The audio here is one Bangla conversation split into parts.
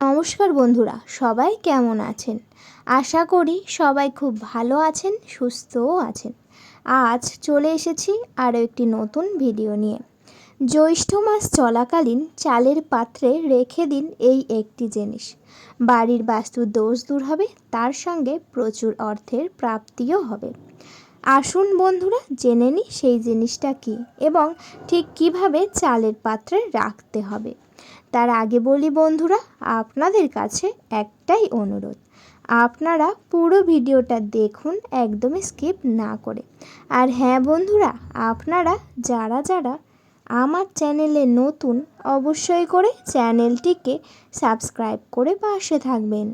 নমস্কার বন্ধুরা, সবাই কেমন আছেন? আশা করি সবাই খুব ভালো আছেন, সুস্থও আছেন। আজ চলে এসেছি আরও একটি নতুন ভিডিও নিয়ে। জ্যৈষ্ঠ মাস চলাকালীন চালের পাত্রে রেখে দিন এই একটি জিনিস। বাড়ির বাস্তু দোষ দূর হবে, তার সঙ্গে প্রচুর অর্থের প্রাপ্তিও হবে। আসুন বন্ধুরা, জেনে নিই সেই জিনিসটা কি এবং ঠিক কীভাবে চালের পাত্রে রাখতে হবে। তার আগে বলি বন্ধুরা, আপনাদের কাছে একটাই অনুরোধ। আপনারা পুরো ভিডিওটা দেখুন, একদমই স্কিপ না করে। আর হ্যাঁ বন্ধুরা, আপনারা যারা যারা আমার চ্যানেলে নতুন, অবশ্যই করে চ্যানেলটিকে সাবস্ক্রাইব করে পাশে থাকবেন।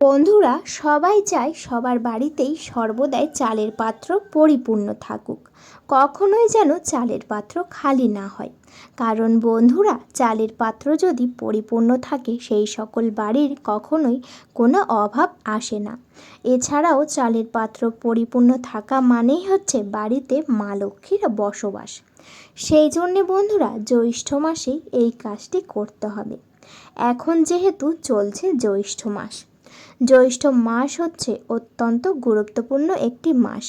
বন্ধুরা, সবাই চায় সবার বাড়িতেই সর্বদাই চালের পাত্র পরিপূর্ণ থাকুক। কখনোই যেন চালের পাত্র খালি না হয়। কারণ বন্ধুরা, চালের পাত্র যদি পরিপূর্ণ থাকে, সেই সকল বাড়ির কখনোই কোনো অভাব আসে না। এছাড়াও চালের পাত্র পরিপূর্ণ থাকা মানেই হচ্ছে বাড়িতে মা লক্ষ্মীর বসবাস। সেই জন্যে বন্ধুরা, জ্যৈষ্ঠ মাসেই এই কাজটি করতে হবে। এখন যেহেতু চলছে জ্যৈষ্ঠ মাস জ্যৈষ্ঠ মাস হচ্ছে অত্যন্ত গুরুত্বপূর্ণ একটি মাস।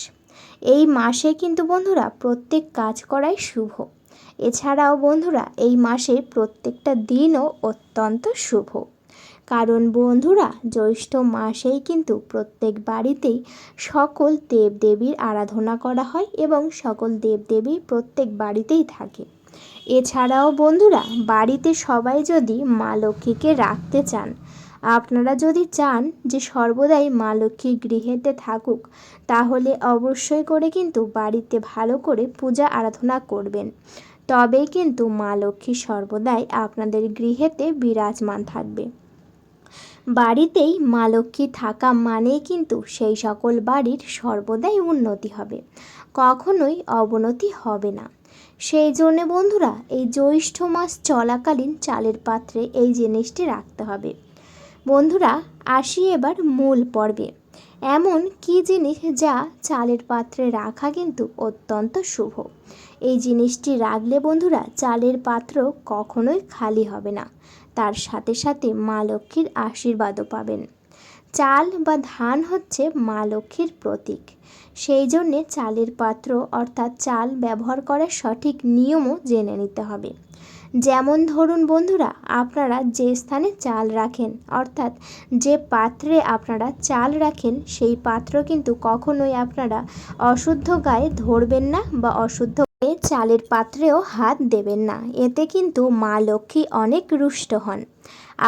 এই মাসে কিন্তু বন্ধুরা প্রত্যেক কাজ করাই শুভ। এছাড়াও বন্ধুরা, এই মাসে প্রত্যেকটা দিনও অত্যন্ত শুভ। কারণ বন্ধুরা, জ্যৈষ্ঠ মাসেই কিন্তু প্রত্যেক বাড়িতেই সকল দেবদেবীর আরাধনা করা হয় এবং সকল দেবদেবী প্রত্যেক বাড়িতেই থাকে। এছাড়াও বন্ধুরা, বাড়িতে সবাই যদি মা লক্ষ্মীকে রাখতে চান আপনারা যদি চান যে সর্বদাই মা লক্ষ্মী গৃহেতে থাকুক, তাহলে অবশ্যই করে কিন্তু বাড়িতে ভালো করে পূজা আরাধনা করবেন। তবেই কিন্তু মা লক্ষ্মী সর্বদাই আপনাদের গৃহেতে বিরাজমান থাকবে। বাড়িতেই মা লক্ষ্মী থাকা মানেই কিন্তু সেই সকল বাড়ির সর্বদাই উন্নতি হবে, কখনোই অবনতি হবে না। সেই জন্যে বন্ধুরা, এই জ্যৈষ্ঠ মাস চলাকালীন চালের পাত্রে এই জিনিসটি রাখতে হবে। বন্ধুরা, আসি এবার মূল পর্বে। এমন কি জিনিস যা চালের পাত্রে রাখা কিন্তু অত্যন্ত শুভ? এই জিনিসটি রাখলে বন্ধুরা, চালের পাত্র কখনোই খালি হবে না। তার সাথে সাথে মা লক্ষ্মীর আশীর্বাদও পাবেন। চাল বা ধান হচ্ছে মা লক্ষ্মীর প্রতীক। সেই জন্যে চালের পাত্র অর্থাৎ চাল ব্যবহার করার সঠিক নিয়মও জেনে নিতে হবে। যেমন ধরুন বন্ধুরা, আপনারা যে স্থানে চাল রাখেন, অর্থাৎ যে পাত্রে আপনারা চাল রাখেন, সেই পাত্র কিন্তু কখনোই আপনারা অশুদ্ধ গায়ে ধরবেন না বা অশুদ্ধ চালের পাত্রেও হাত দেবেন না। এতে কিন্তু মা লক্ষ্মী অনেক রুষ্ট হন।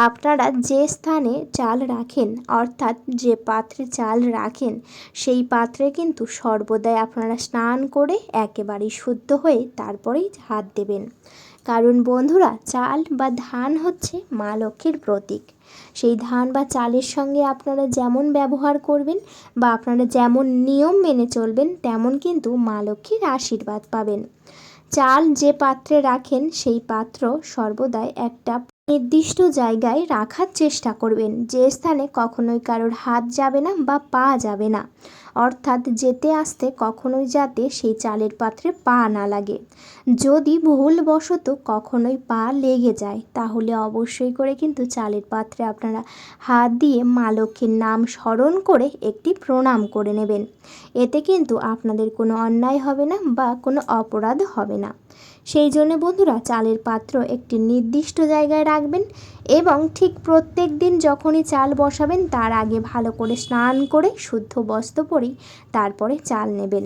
আপনারা যে স্থানে চাল রাখেন, অর্থাৎ যে পাত্রে চাল রাখেন, সেই পাত্রে কিন্তু সর্বদাই আপনারা স্নান করে একেবারেই শুদ্ধ হয়ে তারপরেই হাত দেবেন। কারণ বন্ধুরা, চাল বা ধান হচ্ছে মা লক্ষ্মীর প্রতীক। সেই ধান বা চালের সঙ্গে আপনারা যেমন ব্যবহার করবেন বা আপনারা যেমন নিয়ম মেনে চলবেন, তেমন কিন্তু মা লক্ষ্মীর আশীর্বাদ পাবেন। চাল যে পাত্রে রাখেন, সেই পাত্র সর্বদাই একটা নির্দিষ্ট জায়গায় রাখার চেষ্টা করবেন। যে স্থানে কখনোই কারোর হাত যাবে না বা পা যাবে না। অর্থাৎ যেতে আসতে কখনোই যাতে সেই চালের পাত্রে পা না লাগে। যদি ভুলবশত কখনোই পা লেগে যায়, তাহলে অবশ্যই করে কিন্তু চালের পাত্রে আপনারা হাত দিয়ে মা লক্ষ্মীর নাম স্মরণ করে একটি প্রণাম করে নেবেন। এতে কিন্তু আপনাদের কোনো অন্যায় হবে না বা কোনো অপরাধ হবে না। সেই জন্য বন্ধুরা চালের পাত্র একটি নির্দিষ্ট জায়গায় রাখবেন এবং ঠিক প্রত্যেক দিন যখনই চাল বসাবেন তার আগে ভালো করে স্নান করে শুদ্ধ বস্ত্র পরেই তারপরে চাল নেবেন।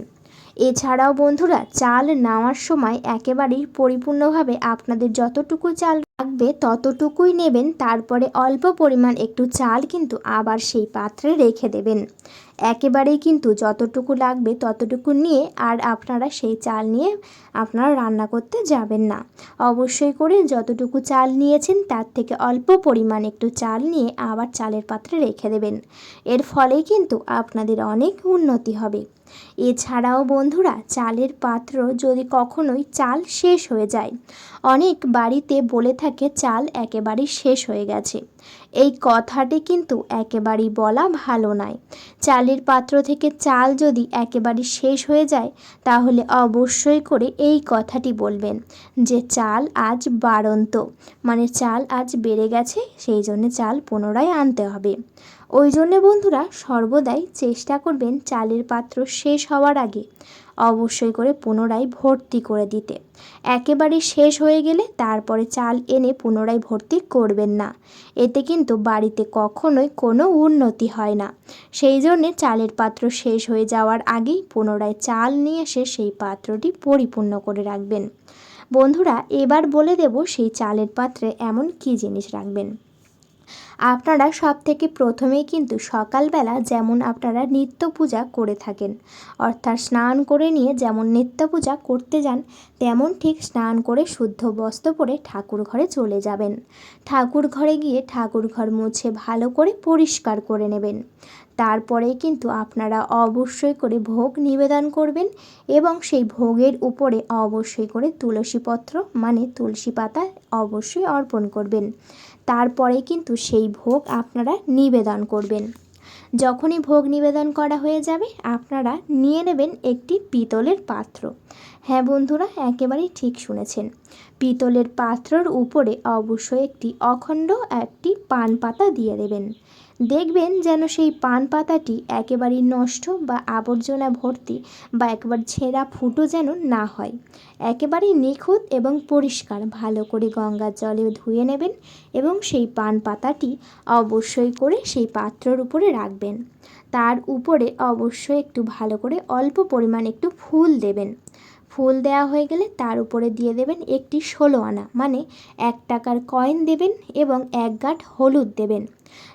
এছাড়াও বন্ধুরা চাল নেওয়ার সময় একেবারেই পরিপূর্ণভাবে আপনাদের যতটুকু চাল লাগবে ততটুকুই নেবেন, তারপরে অল্প পরিমাণ একটু চাল কিন্তু আবার সেই পাত্রে রেখে দেবেন। একেবারেই কিন্তু যতটুকু লাগবে ততটুকু নিয়ে আর আপনারা সেই চাল নিয়ে আপনারা রান্না করতে যাবেন না। অবশ্যই করে যতটুকু চাল নিয়েছেন তার থেকে অল্প পরিমাণ একটু চাল নিয়ে আবার চালের পাত্রে রেখে দেবেন। এর ফলেই কিন্তু আপনাদের অনেক উন্নতি হবে। এছাড়াও বন্ধুরা, চালের পাত্র যদি কখনোই চাল শেষ হয়ে যায়। অনেক বাড়িতে বলে থাকে চাল একেবারেই শেষ হয়ে গেছে। এই কথাটি কিন্তু একেবারেই বলা ভালো নয়। চালের পাত্র থেকে চাল যদি একেবারে শেষ হয়ে যায়, তাহলে অবশ্যই করে এই কথাটি বলবেন যে চাল আজ বাড়ন্ত। মানে চাল আজ বেড়ে গেছে, সেই জন্য চাল পুনরায় আনতে হবে। ওই জন্যে বন্ধুরা সর্বদাই চেষ্টা করবেন চালের পাত্র শেষ হওয়ার আগে অবশ্যই করে পুনরায় ভর্তি করে দিতে। একেবারে শেষ হয়ে গেলে তারপরে চাল এনে পুনরায় ভর্তি করবেন না। এতে কিন্তু বাড়িতে কখনোই কোনো উন্নতি হয় না। সেই জন্যে চালের পাত্র শেষ হয়ে যাওয়ার আগেই পুনরায় চাল নিয়ে এসে সেই পাত্রটি পরিপূর্ণ করে রাখবেন। বন্ধুরা, এবার বলে দেব সেই চালের পাত্রে এমন কী জিনিস রাখবেন। আপনারা সব থেকে প্রথমেই কিন্তু সকালবেলা যেমন আপনারা নিত্য পূজা করে থাকেন, অর্থাৎ স্নান করে নিয়ে যেমন নিত্য পূজা করতে যান, তেমন ঠিক স্নান করে শুদ্ধ বস্ত্র পরে ঠাকুর ঘরে চলে যাবেন। ঠাকুর ঘরে গিয়ে ঠাকুর ঘর মুছে ভালো করে পরিষ্কার করে নেবেন। তারপরে কিন্তু আপনারা অবশ্যই করে ভোগ নিবেদন করবেন এবং সেই ভোগের উপরে অবশ্যই করে তুলসীপত্র মানে তুলসী পাতা অবশ্যই অর্পণ করবেন। তারপরে কিন্তু সেই ভোগ আপনারা নিবেদন করবেন। যখনই ভোগ নিবেদন করা হয়ে যাবে, আপনারা নিয়ে নেবেন একটি পিতলের পাত্র। হ্যাঁ বন্ধুরা, একেবারেই ঠিক শুনেছেন। পিতলের পাত্রর উপরে অবশ্যই একটি অখণ্ড একটি পান পাতা দিয়ে দেবেন। দেখবেন যেন সেই পান পাতাটি একেবারেই নষ্ট বা আবর্জনা ভর্তি বা একবার ছেঁড়া ফুটো যেন না হয়। একেবারেই নিখুঁত এবং পরিষ্কার। ভালো করে গঙ্গার জলে ধুয়ে নেবেন এবং সেই পান পাতাটি অবশ্যই করে সেই পাত্রর উপরে রাখবেন। তার উপরে অবশ্যই একটু ভালো করে অল্প পরিমাণ একটু ফুল দেবেন। ফুল দেওয়া হয়ে গেলে তার উপরে দিয়ে দেবেন একটি ষোলো আনা। মানে এক টাকার কয়েন দেবেন এবং এক গাঁট হলুদ দেবেন।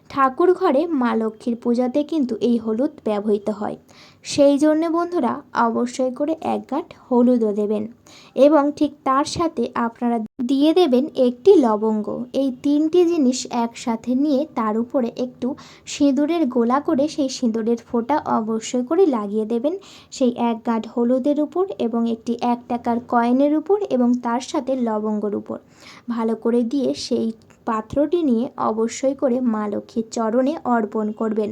ঠাকুর ঘরে মা লক্ষ্মীর পূজাতে কিন্তু এই হলুদ ব্যবহৃত হয়। সেই জন্য বন্ধুরা অবশ্যই করে এক গাঁট হলুদও দেবেন এবং ঠিক তার সাথে আপনারা দিয়ে দেবেন একটি লবঙ্গ। এই তিনটি জিনিস একসাথে নিয়ে তার উপরে একটু সিঁদুরের গোলা করে সেই সিঁদুরের ফোঁটা অবশ্যই করে লাগিয়ে দেবেন। সেই এক গাঁট হলুদের উপর এবং একটি এক টাকার কয়েনের উপর এবং তার সাথে লবঙ্গর উপর। ভালো করে দিয়ে সেই পাত্রটি নিয়ে অবশ্যই করে মা লক্ষ্মীর চরণে অর্পণ করবেন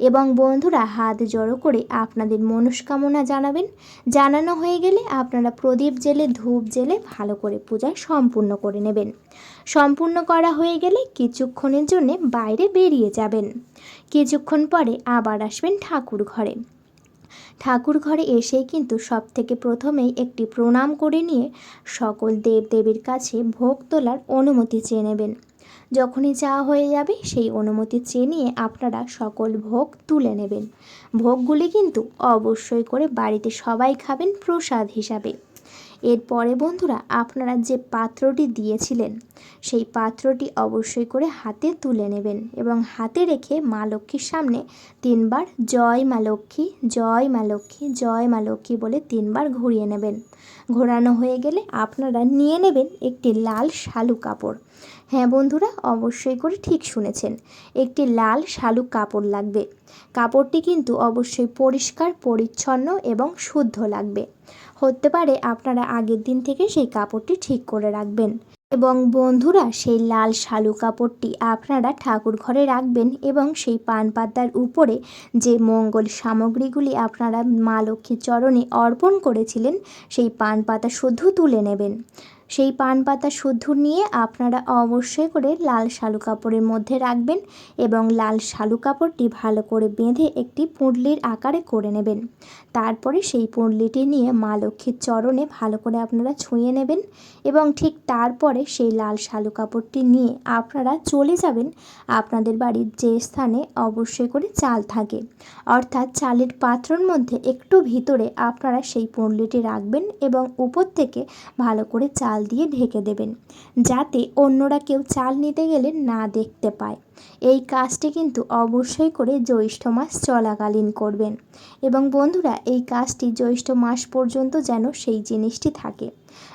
এবং বন্ধুরা হাত জড়ো করে আপনাদের মনস্কামনা জানাবেন। জানানো হয়ে গেলে আপনারা প্রদীপ জেলে, ধূপ জেলে ভালো করে পূজা সম্পূর্ণ করে নেবেন। সম্পূর্ণ করা হয়ে গেলে কিছুক্ষণের জন্য বাইরে বেরিয়ে যাবেন। কিছুক্ষণ পরে আবার আসবেন ঠাকুর ঘরে। ঠাকুর ঘরে এসেই কিন্তু সব থেকে প্রথমেই একটি প্রণাম করে নিয়ে সকল দেবদেবীর কাছে ভোগ তোলার অনুমতি চেয়ে নেবেন। যখনই চাওয়া হয়ে যাবে, সেই অনুমতি চেয়ে নিয়ে আপনারা সকল ভোগ তুলে নেবেন। ভোগগুলি কিন্তু অবশ্যই করে বাড়িতে সবাই খাবেন প্রসাদ হিসাবে। এরপরে বন্ধুরা, আপনারা যে পাত্রটি দিয়েছিলেন, সেই পাত্রটি অবশ্যই করে হাতে তুলে নেবেন এবং হাতে রেখে মা লক্ষ্মীর সামনে তিনবার জয় মা লক্ষ্মী, জয় মা লক্ষ্মী, জয় মা লক্ষ্মী বলে তিনবার ঘুরিয়ে নেবেন। ঘোরানো হয়ে গেলে আপনারা নিয়ে নেবেন একটি লাল শালু কাপড়। হ্যাঁ বন্ধুরা, অবশ্যই করে ঠিক শুনেছেন, একটি লাল শালুক কাপড় লাগবে। কাপড়টি কিন্তু অবশ্যই পরিষ্কার, পরিচ্ছন্ন এবং শুদ্ধ লাগবে। হতে পারে আপনারা আগের দিন থেকে সেই কাপড়টি ঠিক করে রাখবেন। এবং বন্ধুরা, সেই লাল শালু কাপড়টি আপনারা ঠাকুর ঘরে রাখবেন এবং সেই পান পাতার উপরে যে মঙ্গল সামগ্রীগুলি আপনারা মা লক্ষ্মীর চরণে অর্পণ করেছিলেন, সেই পান পাতা শুধু তুলে নেবেন। সেই পান পাতা শুদ্ধ নিয়ে আপনারা অবশ্যই করে লাল শালু কাপড়ের মধ্যে রাখবেন এবং লাল শালু কাপড়টি ভালো করে বেঁধে একটি পুঁটলির আকারে করে নেবেন। তারপরে সেই পুঁটলিটি নিয়ে মা লক্ষ্মীর চরণে ভালো করে আপনারা ছুঁয়ে নেবেন এবং ঠিক তারপরে সেই লাল শালু কাপড়টি নিয়ে আপনারা চলে যাবেন আপনাদের বাড়ির যে স্থানে অবশ্যই করে চাল থাকে। অর্থাৎ চালের পাত্রর মধ্যে একটু ভিতরে আপনারা সেই পুঁটলিটি রাখবেন এবং উপর থেকে ভালো করে চাল দিয়ে ঢেকে দেবেন, যাতে অন্যরা কেউ চাল নিতে গেলে না দেখতে পায়। এই কাজটি কিন্তু অবশ্যই করে জ্যৈষ্ঠ মাস চলাকালীন করবেন। এবং বন্ধুরা, এই কাজটি জ্যৈষ্ঠ মাস পর্যন্ত যেন সেই জিনিসটি থাকে।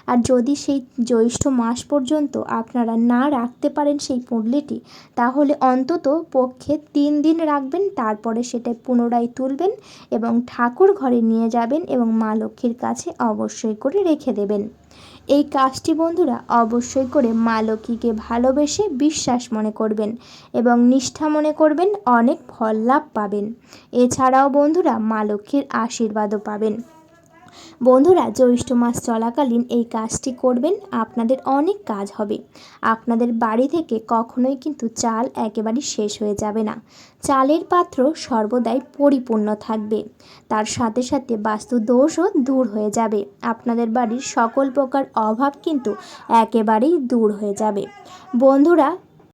আর যদি সেই জ্যৈষ্ঠ মাস পর্যন্ত আপনারা না রাখতে পারেন সেই পুঁটলিটি, তাহলে অন্তত পক্ষে তিন দিন রাখবেন, তারপরে সেটা পুনরায় তুলবেন এবং ঠাকুর ঘরে নিয়ে যাবেন এবং মা লক্ষ্মীর কাছে অবশ্যই করে রেখে দেবেন। এই কাজটি বন্ধুরা অবশ্যই করে মা লক্ষ্মীকে ভালোবেসে বিশ্বাস মনে করবেন এবং নিষ্ঠা মনে করবেন, অনেক ফল লাভ পাবেন। এছাড়াও বন্ধুরা মা লক্ষ্মীর আশীর্বাদও পাবেন। বন্ধুরা, জ্যৈষ্ঠ মাস চলাকালীন এই কাজটি করবেন। আপনাদের অনেক কাজ হবে। আপনাদের বাড়ি থেকে কখনোই কিন্তু চাল একেবারে শেষ হয়ে যাবে না। চালের পাত্র সর্বদাই পরিপূর্ণ থাকবে। তার সাথে সাথে বাস্তু দোষও দূর হয়ে যাবে। আপনাদের বাড়ির সকল প্রকার অভাব কিন্তু একেবারেই দূর হয়ে যাবে। বন্ধুরা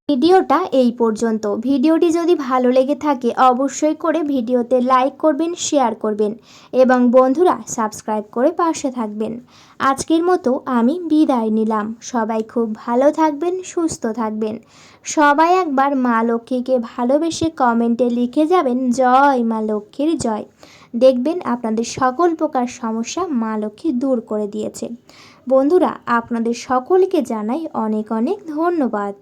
ভিডিওটা এই পর্যন্ত। ভিডিওটি যদি ভালো লেগে থাকে, অবশ্যই করে ভিডিওতে লাইক করবেন, শেয়ার করবেন এবং বন্ধুরা সাবস্ক্রাইব করে পাশে থাকবেন। আজকের মতো আমি বিদায় নিলাম। সবাই খুব ভালো থাকবেন, সুস্থ থাকবেন। সবাই একবার মা লক্ষ্মীকে ভালোবেসে কমেন্টে লিখে যাবেন, জয় মা লক্ষ্মীর জয়। দেখবেন আপনাদের সকল প্রকার সমস্যা মা লক্ষ্মী দূর করে দিয়েছে। বন্ধুরা, আপনাদের সকলকে জানাই অনেক অনেক ধন্যবাদ।